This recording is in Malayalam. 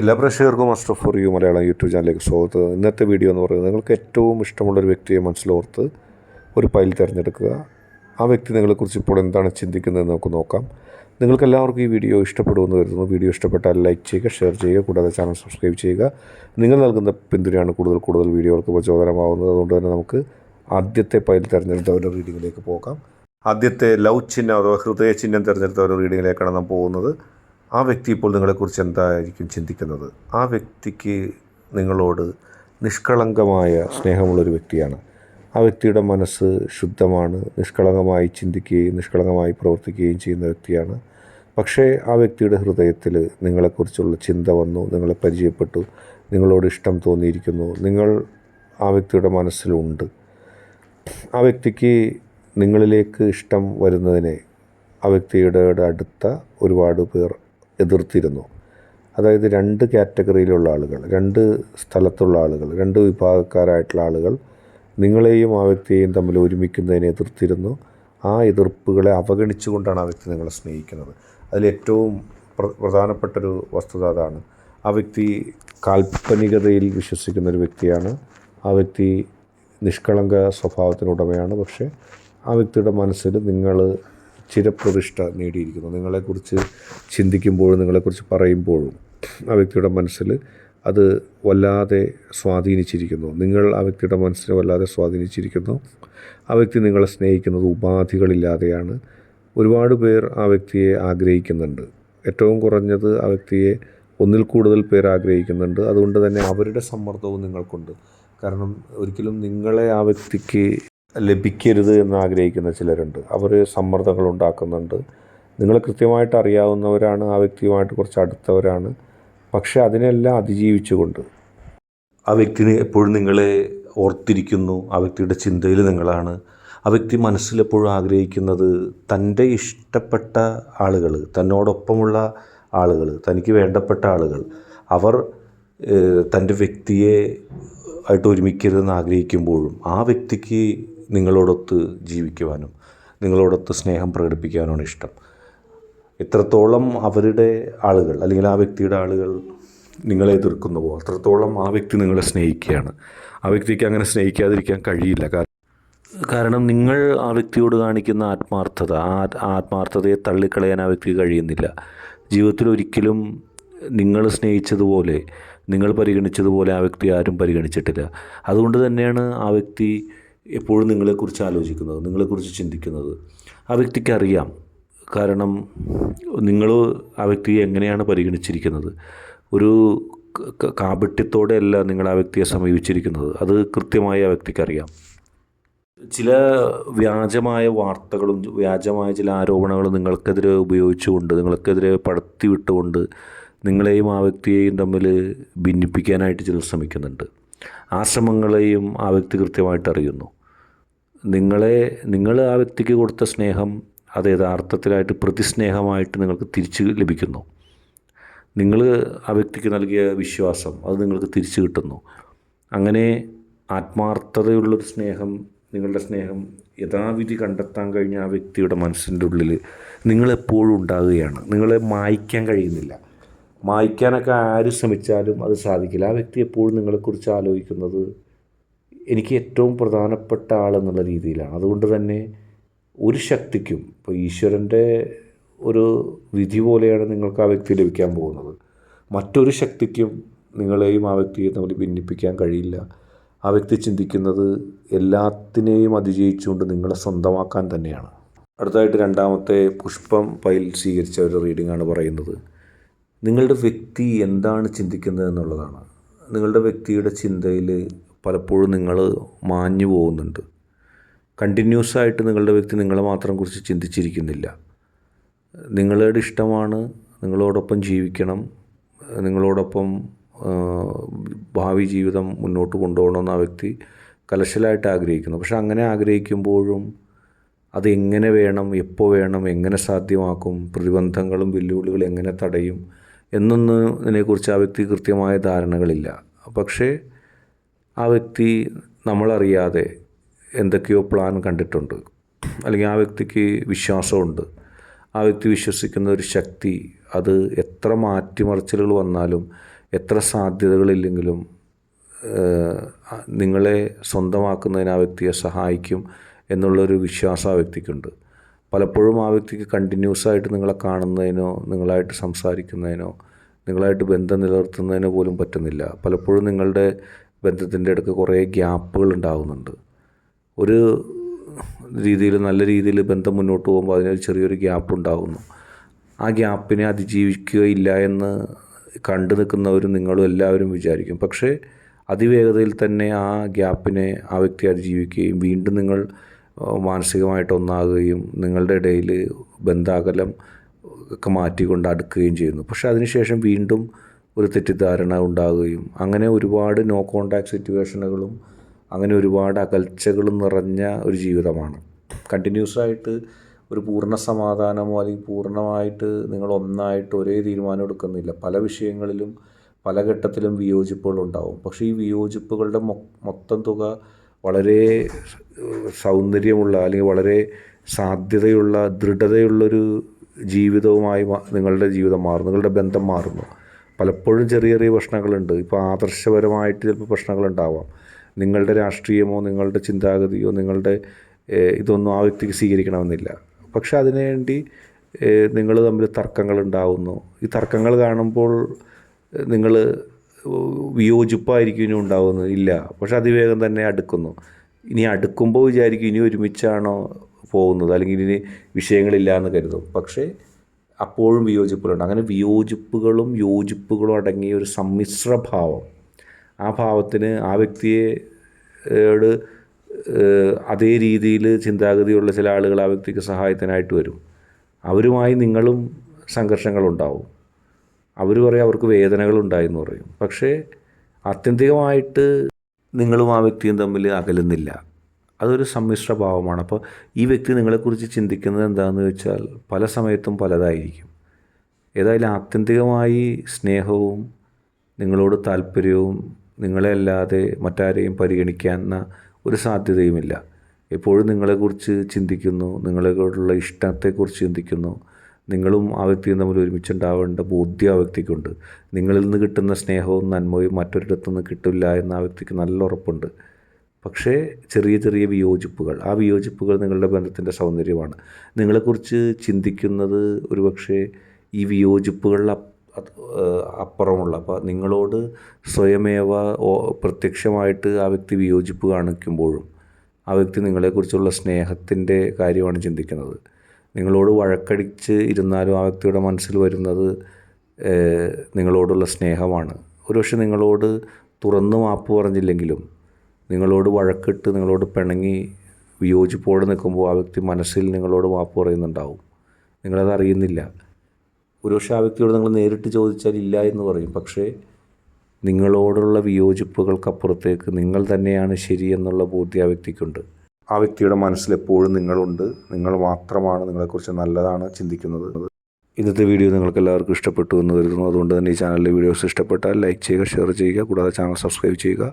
എല്ലാ പ്രേക്ഷകർക്കും master for you Malayalam YouTube ചാനലിലേക്ക് സ്വാഗതം. ഇന്നത്തെ വീഡിയോ എന്ന് പറയുന്നത് നിങ്ങൾക്ക് ഏറ്റവും ഇഷ്ടമുള്ളൊരു വ്യക്തിയെ മനസ്സിലോർത്ത് ഒരു ഫയൽ തിരഞ്ഞെടുക്കുക. ആ വ്യക്തി നിങ്ങളെക്കുറിച്ച് ഇപ്പോൾ എന്താണ് ചിന്തിക്കുന്നത് നമുക്ക് നോക്കാം. നിങ്ങൾക്ക് എല്ലാവർക്കും ഈ വീഡിയോ ഇഷ്ടപ്പെടുമെന്ന് കരുതുന്നു. വീഡിയോ ഇഷ്ടപ്പെട്ടാൽ ലൈക്ക് ചെയ്യുക ഷെയർ ചെയ്യുക കൂടാതെ ചാനൽ സബ്സ്ക്രൈബ് ചെയ്യുക. നിങ്ങൾ നൽകുന്ന പിന്തുണയാണ് കൂടുതൽ കൂടുതൽ വീഡിയോകൾക്ക് പ്രചോദനമാകുന്നത് അതുകൊണ്ട് തന്നെ നമുക്ക് ആദ്യത്തെ ഫയൽ തിരഞ്ഞെടുത്തവരുടെ റീഡിങ്ങിലേക്ക് പോകാം. ആദ്യത്തെ ലവ് ചിഹ്നം അഥവാ ഹൃദയ ചിഹ്നം തിരഞ്ഞെടുത്തവരുടെ റീഡിങ്ങിലേക്കാണ് നാം പോകുന്നത്. ആ വ്യക്തി ഇപ്പോൾ നിങ്ങളെക്കുറിച്ച് എന്തായിരിക്കും ചിന്തിക്കുന്നത്? ആ വ്യക്തിക്ക് നിങ്ങളോട് നിഷ്കളങ്കമായ സ്നേഹമുള്ളൊരു വ്യക്തിയാണ്. ആ വ്യക്തിയുടെ മനസ്സ് ശുദ്ധമാണ് നിഷ്കളങ്കമായി ചിന്തിക്കുകയും നിഷ്കളങ്കമായി പ്രവർത്തിക്കുകയും ചെയ്യുന്ന വ്യക്തിയാണ്. പക്ഷേ ആ വ്യക്തിയുടെ ഹൃദയത്തിൽ നിങ്ങളെക്കുറിച്ചുള്ള ചിന്ത വന്നു നിങ്ങളെ പരിചയപ്പെട്ടു നിങ്ങളോട് ഇഷ്ടം തോന്നിയിരിക്കുന്നു നിങ്ങൾ ആ വ്യക്തിയുടെ മനസ്സിലുണ്ട്. ആ വ്യക്തിക്ക് നിങ്ങളിലേക്ക് ഇഷ്ടം വരുന്നതിനെ ആ വ്യക്തിയുടെ അടുത്ത ഒരുപാട് പേർ എതിർത്തിരുന്നു. അതായത് രണ്ട് കാറ്റഗറിയിലുള്ള ആളുകൾ രണ്ട് സ്ഥലത്തുള്ള ആളുകൾ രണ്ട് വിഭാഗക്കാരായിട്ടുള്ള ആളുകൾ നിങ്ങളെയും ആ വ്യക്തിയെയും തമ്മിൽ ഒരുമിക്കുന്നതിനെ എതിർത്തിരുന്നു. ആ എതിർപ്പുകളെ അവഗണിച്ചുകൊണ്ടാണ് ആ വ്യക്തി നിങ്ങളെ സ്നേഹിക്കുന്നത്. അതിലേറ്റവും പ്ര പ്രധാനപ്പെട്ടൊരു വസ്തുത അതാണ്. ആ വ്യക്തി കാൽപ്പനികതയിൽ വിശ്വസിക്കുന്ന ഒരു വ്യക്തിയാണ്. ആ വ്യക്തി നിഷ്കളങ്ക സ്വഭാവത്തിനുടമയാണ്. പക്ഷേ ആ വ്യക്തിയുടെ മനസ്സിൽ നിങ്ങൾ ചിരപ്രതിഷ്ഠ നേടിയിരിക്കുന്നു. നിങ്ങളെക്കുറിച്ച് ചിന്തിക്കുമ്പോഴും നിങ്ങളെക്കുറിച്ച് പറയുമ്പോഴും ആ വ്യക്തിയുടെ മനസ്സിൽ അത് വല്ലാതെ സ്വാധീനിച്ചിരിക്കുന്നു. നിങ്ങൾ ആ വ്യക്തിയുടെ മനസ്സിനെ വല്ലാതെ സ്വാധീനിച്ചിരിക്കുന്നു. ആ വ്യക്തി നിങ്ങളെ സ്നേഹിക്കുന്നത് ഉപാധികളില്ലാതെയാണ്. ഒരുപാട് പേർ ആ വ്യക്തിയെ ആഗ്രഹിക്കുന്നുണ്ട്. ഏറ്റവും കുറഞ്ഞത് ആ വ്യക്തിയെ ഒന്നിൽ കൂടുതൽ പേർ ആഗ്രഹിക്കുന്നുണ്ട്. അതുകൊണ്ട് തന്നെ അവരുടെ സമ്മർദ്ദവും നിങ്ങൾക്കുണ്ട്. കാരണം ഒരിക്കലും നിങ്ങളെ ആ വ്യക്തിക്ക് ലഭിക്കരുത് എന്ന് ആഗ്രഹിക്കുന്ന ചിലരുണ്ട്. അവർ സമ്മർദ്ദങ്ങൾ ഉണ്ടാക്കുന്നുണ്ട് നിങ്ങൾ കൃത്യമായിട്ട് അറിയാവുന്നവരാണ് ആ വ്യക്തിയുമായിട്ട് കുറച്ച് അടുത്തവരാണ്. പക്ഷെ അതിനെല്ലാം അതിജീവിച്ചുകൊണ്ട് ആ വ്യക്തി എപ്പോഴും നിങ്ങളെ ഓർത്തിരിക്കുന്നു. ആ വ്യക്തിയുടെ ചിന്തയിൽ നിങ്ങളാണ്. ആ വ്യക്തി മനസ്സിലെപ്പോഴും ആഗ്രഹിക്കുന്നത് തന്റെ ഇഷ്ടപ്പെട്ട ആളുകൾ തന്നോടൊപ്പമുള്ള ആളുകൾ തനിക്ക് വേണ്ടപ്പെട്ട ആളുകൾ അവർ തന്റെ വ്യക്തിയെ ആയിട്ട് ഒരുമിക്കരുതെന്ന് ആഗ്രഹിക്കുമ്പോഴും ആ വ്യക്തിക്ക് നിങ്ങളോടൊത്ത് ജീവിക്കുവാനും നിങ്ങളോടൊത്ത് സ്നേഹം പ്രകടിപ്പിക്കുവാനുമാണ് ഇഷ്ടം. എത്രത്തോളം അവരുടെ ആളുകൾ അല്ലെങ്കിൽ ആ വ്യക്തിയുടെ ആളുകൾ നിങ്ങളെ എതിർക്കുന്നുവോ? അത്രത്തോളം ആ വ്യക്തി നിങ്ങളെ സ്നേഹിക്കുകയാണ്. ആ വ്യക്തിക്ക് അങ്ങനെ സ്നേഹിക്കാതിരിക്കാൻ കഴിയില്ല. കാരണം നിങ്ങൾ ആ വ്യക്തിയോട് കാണിക്കുന്ന ആത്മാർത്ഥത ആ ആത്മാർത്ഥതയെ തള്ളിക്കളയാൻ ആ വ്യക്തിക്ക് കഴിയുന്നില്ല. ജീവിതത്തിൽ ഒരിക്കലും നിങ്ങൾ സ്നേഹിച്ചതുപോലെ നിങ്ങൾ പരിഗണിച്ചതുപോലെ ആ വ്യക്തി ആരും പരിഗണിച്ചിട്ടില്ല. അതുകൊണ്ട് തന്നെയാണ് ആ വ്യക്തി എപ്പോഴും നിങ്ങളെക്കുറിച്ച് ആലോചിക്കുന്നത് നിങ്ങളെക്കുറിച്ച് ചിന്തിക്കുന്നത്. ആ വ്യക്തിക്ക് അറിയാം. കാരണം നിങ്ങൾ ആ വ്യക്തിയെ എങ്ങനെയാണ് പരിഗണിച്ചിരിക്കുന്നത്? ഒരു കാപട്യത്തോടെയല്ല നിങ്ങൾ ആ വ്യക്തിയെ സമീപിച്ചിരിക്കുന്നത്. അത് കൃത്യമായി ആ വ്യക്തിക്കറിയാം ചില വ്യാജമായ വാർത്തകളും വ്യാജമായ ചില ആരോപണങ്ങളും നിങ്ങൾക്കെതിരെ ഉപയോഗിച്ചുകൊണ്ട് നിങ്ങൾക്കെതിരെ പടത്തി വിട്ടുകൊണ്ട് നിങ്ങളെയും ആ വ്യക്തിയെയും തമ്മിൽ ഭിന്നിപ്പിക്കാനായിട്ട് ചിലർ ശ്രമിക്കുന്നുണ്ട്. ആ ശ്രമങ്ങളെയും ആ വ്യക്തി കൃത്യമായിട്ട് അറിയുന്നു. നിങ്ങളെ നിങ്ങൾ ആ വ്യക്തിക്ക് കൊടുത്ത സ്നേഹം അത് യഥാർത്ഥത്തിലായിട്ട് പ്രതിസ്നേഹമായിട്ട് നിങ്ങൾക്ക് തിരിച്ച് ലഭിക്കുന്നു. നിങ്ങൾ ആ വ്യക്തിക്ക് നൽകിയ വിശ്വാസം അത് നിങ്ങൾക്ക് തിരിച്ചു കിട്ടുന്നു. അങ്ങനെ ആത്മാർത്ഥതയുള്ളൊരു സ്നേഹം നിങ്ങളുടെ സ്നേഹം യഥാവിധി കണ്ടെത്താൻ കഴിഞ്ഞ ആ വ്യക്തിയുടെ മനസ്സിന്റെ ഉള്ളിൽ നിങ്ങളെപ്പോഴും ഉണ്ടാകുകയാണ്. നിങ്ങളെ മായ്ക്കാൻ കഴിയുന്നില്ല. മായ്ക്കാനൊക്കെ ആര് ശ്രമിച്ചാലും അത് സാധിക്കില്ല. ആ വ്യക്തി എപ്പോഴും നിങ്ങളെക്കുറിച്ച് ആലോചിക്കുന്നത് എനിക്ക് ഏറ്റവും പ്രധാനപ്പെട്ട ആളെന്നുള്ള രീതിയിലാണ്. അതുകൊണ്ട് തന്നെ ഒരു ശക്തിക്കും ഇപ്പോൾ ഈശ്വരന്റെ ഒരു വിധി പോലെയാണ് നിങ്ങൾക്ക് ആ വ്യക്തി ലഭിക്കാൻ പോകുന്നത്. മറ്റൊരു ശക്തിക്കും നിങ്ങളെയും ആ വ്യക്തിയെ തമ്മിൽ ഭിന്നിപ്പിക്കാൻ കഴിയില്ല. ആ വ്യക്തി ചിന്തിക്കുന്നത് എല്ലാത്തിനെയും അതിജയിച്ചുകൊണ്ട് നിങ്ങളെ സ്വന്തമാക്കാൻ തന്നെയാണ്. അടുത്തായിട്ട് രണ്ടാമത്തെ പുഷ്പം പൈൽ സ്വീകരിച്ച ഒരു റീഡിംഗ് ആണ് പറയുന്നത്. നിങ്ങളുടെ വ്യക്തി എന്താണ് ചിന്തിക്കുന്നത് എന്നുള്ളതാണ്. നിങ്ങളുടെ വ്യക്തിയുടെ ചിന്തയിൽ പലപ്പോഴും നിങ്ങൾ മാഞ്ഞു പോകുന്നുണ്ട്. കണ്ടിന്യൂസ് ആയിട്ട് നിങ്ങളുടെ വ്യക്തി നിങ്ങളെ മാത്രം കുറിച്ച് ചിന്തിച്ചിരിക്കുന്നില്ല. നിങ്ങളുടെ ഇഷ്ടമാണ് നിങ്ങളോടൊപ്പം ജീവിക്കണം നിങ്ങളോടൊപ്പം ഭാവി ജീവിതം മുന്നോട്ട് കൊണ്ടുപോകണമെന്ന് ആ വ്യക്തി കലശലായിട്ട് ആഗ്രഹിക്കുന്നു. പക്ഷെ അങ്ങനെ ആഗ്രഹിക്കുമ്പോഴും അത് എങ്ങനെ വേണം എപ്പോൾ വേണം എങ്ങനെ സാധ്യമാക്കും പ്രതിബന്ധങ്ങളും വെല്ലുവിളികളും എങ്ങനെ തടയും എന്നൊന്നതിനെക്കുറിച്ച് ആ വ്യക്തി കൃത്യമായ ധാരണകളില്ല. പക്ഷേ ആ വ്യക്തി നമ്മളറിയാതെ എന്തൊക്കെയോ പ്ലാൻ കണ്ടിട്ടുണ്ട്. അല്ലെങ്കിൽ ആ വ്യക്തിക്ക് വിശ്വാസമുണ്ട്. ആ വ്യക്തി വിശ്വസിക്കുന്ന ഒരു ശക്തി അത് എത്ര മാറ്റിമറിച്ചിലുകൾ വന്നാലും എത്ര സാധ്യതകളില്ലെങ്കിലും നിങ്ങളെ സ്വന്തമാക്കുന്നതിന് ആ വ്യക്തിയെ സഹായിക്കും എന്നുള്ളൊരു വിശ്വാസം ആ വ്യക്തിക്കുണ്ട്. പലപ്പോഴും ആ വ്യക്തിക്ക് കണ്ടിന്യൂസ് ആയിട്ട് നിങ്ങളെ കാണുന്നതിനോ നിങ്ങളായിട്ട് സംസാരിക്കുന്നതിനോ നിങ്ങളായിട്ട് ബന്ധം നിലനിർത്തുന്നതിനോ പോലും പറ്റുന്നില്ല. പലപ്പോഴും നിങ്ങളുടെ ബന്ധത്തിന്റെ ഇടയ്ക്ക് കുറേ ഗ്യാപ്പുകൾ ഉണ്ടാകുന്നുണ്ട് ഒരു രീതിയിൽ നല്ല രീതിയിൽ ബന്ധം മുന്നോട്ട് പോകുമ്പോൾ അതിനൊരു ചെറിയൊരു ഗ്യാപ്പ് ഉണ്ടാകുന്നു ആ ഗ്യാപ്പിനെ അതിജീവിക്കുകയില്ല എന്ന് കണ്ടു നിൽക്കുന്നവരും നിങ്ങളും എല്ലാവരും വിചാരിക്കും. പക്ഷേ അതിവേഗതയിൽ തന്നെ ആ ഗ്യാപ്പിനെ ആ വ്യക്തി അതിജീവിക്കുകയും വീണ്ടും നിങ്ങൾ മാനസികമായിട്ട് ഒന്നാകുകയും നിങ്ങളുടെ ഇടയിൽ ബന്ധാകലം ഒക്കെ മാറ്റിക്കൊണ്ട് അടുക്കുകയും ചെയ്യുന്നു. പക്ഷേ അതിനുശേഷം വീണ്ടും ഒരു തെറ്റിദ്ധാരണ ഉണ്ടാകുകയും അങ്ങനെ ഒരുപാട് നോ കോണ്ടാക്ട് സിറ്റുവേഷനുകളും അങ്ങനെ ഒരുപാട് അകൽച്ചകളും നിറഞ്ഞ ഒരു ജീവിതമാണ്. കണ്ടിന്യൂസ് ആയിട്ട് ഒരു പൂർണ സമാധാനമോ അല്ലെങ്കിൽ പൂർണമായിട്ട് നിങ്ങൾ ഒന്നായിട്ട് ഒരേ തീരുമാനം എടുക്കുന്നില്ല. പല വിഷയങ്ങളിലും പല ഘട്ടത്തിലും വിയോജിപ്പുകൾ ഉണ്ടാവും പക്ഷേ ഈ വിയോജിപ്പുകളുടെ മൊത്തം തുക വളരെ സൗന്ദര്യമുള്ള അല്ലെങ്കിൽ വളരെ സാധ്യതയുള്ള ദൃഢതയുള്ളൊരു ജീവിതവുമായി നിങ്ങളുടെ ജീവിതം മാറും നിങ്ങളുടെ ബന്ധം മാറുന്നു. പലപ്പോഴും ചെറിയ ചെറിയ പ്രശ്നങ്ങളുണ്ട്. ഇപ്പോൾ ആദർശപരമായിട്ട് ചിലപ്പോൾ പ്രശ്നങ്ങളുണ്ടാവാം. നിങ്ങളുടെ രാഷ്ട്രീയമോ നിങ്ങളുടെ ചിന്താഗതിയോ നിങ്ങളുടെ ഇതൊന്നും ആ വ്യക്തിക്ക് സ്വീകരിക്കണമെന്നില്ല. പക്ഷെ അതിനുവേണ്ടി നിങ്ങൾ തമ്മിൽ തർക്കങ്ങൾ ഉണ്ടാവുന്നു. ഈ തർക്കങ്ങൾ കാണുമ്പോൾ നിങ്ങൾ വിയോജിപ്പായിരിക്കും ഇനി ഉണ്ടാവുന്നത്. ഇല്ല. പക്ഷെ അതിവേഗം തന്നെ അടുക്കുന്നു. ഇനി അടുക്കുമ്പോൾ വിചാരിക്കും ഇനി ഒരുമിച്ചാണോ പോകുന്നത്. അല്ലെങ്കിൽ ഇനി വിഷയങ്ങളില്ല എന്ന് കരുതും. പക്ഷേ അപ്പോഴും വിയോജിപ്പുകളുണ്ട്. അങ്ങനെ വിയോജിപ്പുകളും യോജിപ്പുകളും അടങ്ങിയ ഒരു സമ്മിശ്ര ഭാവം. ആ ഭാവത്തിന് ആ വ്യക്തിയെ അതേ രീതിയിൽ ചിന്താഗതിയുള്ള ചില ആളുകൾ ആ വ്യക്തിക്ക് സഹായത്തിനായിട്ട് വരും. അവരുമായി നിങ്ങളും സംഘർഷങ്ങളുണ്ടാവും. അവർ പറയും അവർക്ക് വേദനകളുണ്ടായെന്ന് പറയും. പക്ഷേ ആത്യന്തികമായിട്ട് നിങ്ങളും ആ വ്യക്തിയും തമ്മിൽ അകലുന്നില്ല. അതൊരു സമ്മിശ്ര ഭാവമാണ്. അപ്പോൾ ഈ വ്യക്തി നിങ്ങളെക്കുറിച്ച് ചിന്തിക്കുന്നത് എന്താണെന്ന് വെച്ചാൽ പല സമയത്തും പലതായിരിക്കും. ഏതായാലും ആത്യന്തികമായി സ്നേഹവും നിങ്ങളോട് താല്പര്യവും നിങ്ങളെ അല്ലാതെ മറ്റാരെയും പരിഗണിക്കാവുന്ന ഒരു സാധ്യതയുമില്ല. എപ്പോഴും നിങ്ങളെക്കുറിച്ച് ചിന്തിക്കുന്നു നിങ്ങളെക്കുറിച്ചുള്ള ഇഷ്ടത്തെക്കുറിച്ച് ചിന്തിക്കുന്നു നിങ്ങളും ആ വ്യക്തിയും തമ്മിൽ ഒരുമിച്ചുണ്ടാവേണ്ട ബോധ്യം ആ വ്യക്തിക്കുണ്ട്. നിങ്ങളിൽ നിന്ന് കിട്ടുന്ന സ്നേഹവും നന്മയും മറ്റൊരിടത്തു നിന്ന് കിട്ടില്ല എന്ന് ആ വ്യക്തിക്ക് നല്ല ഉറപ്പുണ്ട്. പക്ഷേ ചെറിയ ചെറിയ വിയോജിപ്പുകൾ ആ വിയോജിപ്പുകൾ നിങ്ങളുടെ ബന്ധത്തിന്റെ സൗന്ദര്യമാണ്. നിങ്ങളെക്കുറിച്ച് ചിന്തിക്കുന്നത് ഒരുപക്ഷെ ഈ വിയോജിപ്പുകളിൽ അപ്- അപ്പുറമുള്ള അപ്പോൾ നിങ്ങളോട് സ്വയമേവ പ്രത്യക്ഷമായിട്ട് ആ വ്യക്തി വിയോജിപ്പ് കാണിക്കുമ്പോഴും ആ വ്യക്തി നിങ്ങളെക്കുറിച്ചുള്ള സ്നേഹത്തിന്റെ കാര്യമാണ് ചിന്തിക്കുന്നത്. നിങ്ങളോട് വഴക്കടിച്ച് ഇരുന്നാലും ആ വ്യക്തിയുടെ മനസ്സിൽ വരുന്നത് നിങ്ങളോടുള്ള സ്നേഹമാണ്. ഒരുപക്ഷെ നിങ്ങളോട് തുറന്ന് മാപ്പ് പറഞ്ഞില്ലെങ്കിലും നിങ്ങളോട് വഴക്കിട്ട് നിങ്ങളോട് പിണങ്ങി വിയോജിപ്പോടെ നിൽക്കുമ്പോൾ ആ വ്യക്തി മനസ്സിൽ നിങ്ങളോട് മാപ്പ് പറയുന്നുണ്ടാവും. നിങ്ങളത് അറിയുന്നില്ല. ഒരുപക്ഷെ ആ വ്യക്തിയോട് നിങ്ങൾ നേരിട്ട് ചോദിച്ചാൽ ഇല്ല എന്ന് പറയും. പക്ഷേ നിങ്ങളോടുള്ള വിയോജിപ്പുകൾക്കപ്പുറത്തേക്ക് നിങ്ങൾ തന്നെയാണ് ശരി എന്നുള്ള ബോധ്യം ആ വ്യക്തിക്കുണ്ട്. ആ വ്യക്തിയുടെ മനസ്സിൽ എപ്പോഴും നിങ്ങളുണ്ട്. നിങ്ങൾ മാത്രമാണ് നിങ്ങളെക്കുറിച്ച് നല്ലതാണ് ചിന്തിക്കുന്നത്. ഇന്നത്തെ വീഡിയോ നിങ്ങൾക്ക് എല്ലാവർക്കും ഇഷ്ടപ്പെട്ടു എന്ന് കരുതുന്നു. അതുകൊണ്ട് തന്നെ ഈ ചാനലിലെ വീഡിയോസ് ഇഷ്ടപ്പെട്ടാൽ ലൈക്ക് ചെയ്യുക ഷെയർ ചെയ്യുക. കൂടാതെ ചാനൽ സബ്സ്ക്രൈബ് ചെയ്യുക.